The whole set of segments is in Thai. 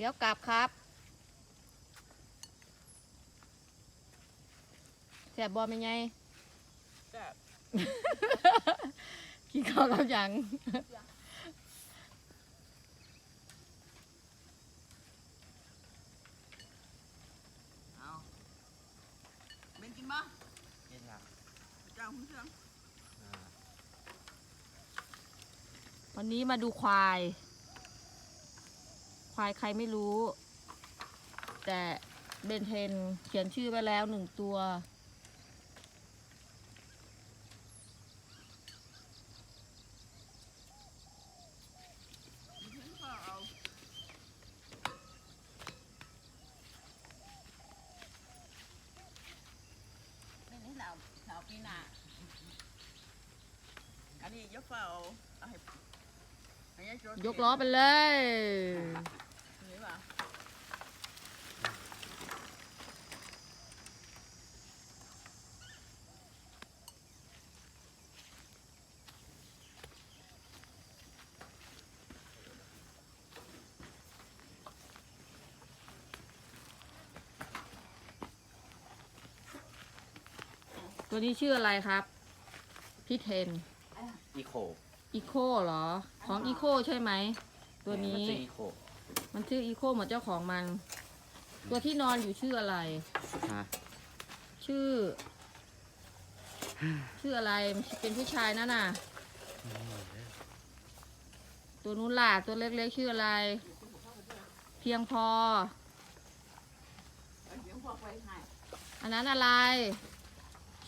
เดี๋ยวกลับครับแสบบอลเป็นไงแซ่บกินข้าวกับหยังเอาเบนกินบ่กินครับเจ้าคุณเชื่องอ่าวันนี้มาดูควาย ควายใครไม่รู้ แต่เบนเทนเขียนชื่อไว้แล้วหนึ่งตัวมีเพื่อนพ่อเอานี่นี่หนาวหนาวปีหน้าอันนี้ยกเฝ้าเอาให้ให้ยายโจท ยกล้อไปเลย ตัวนี้ชื่ออะไรครับพี่เทนอีโคอีโคเหรอ ของอีโคใช่ไหม ตัวนี้มัจะอีโคมันชื่ออีโคเหมือนเจ้าของมัน ตัวที่นอนอยู่ชื่ออะไร ฮะชื่อ ชื่ออะไรมันเป็นผู้ชายนั่นน่ะ ตัวนู้นล่ะตัวเล็กๆชื่ออะไร เพียงพอเอาเดี๋ยวพ่อไปให้อันนั้นอะไร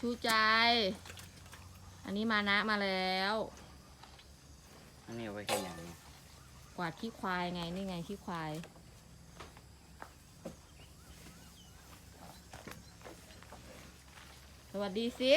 ชูใจ อันนี้มานะมาแล้ว อันนี้เอาไว้แค่อย่างนี้กวาดขี้ควายไงนี่ไงขี้ควาย สวัสดีสิ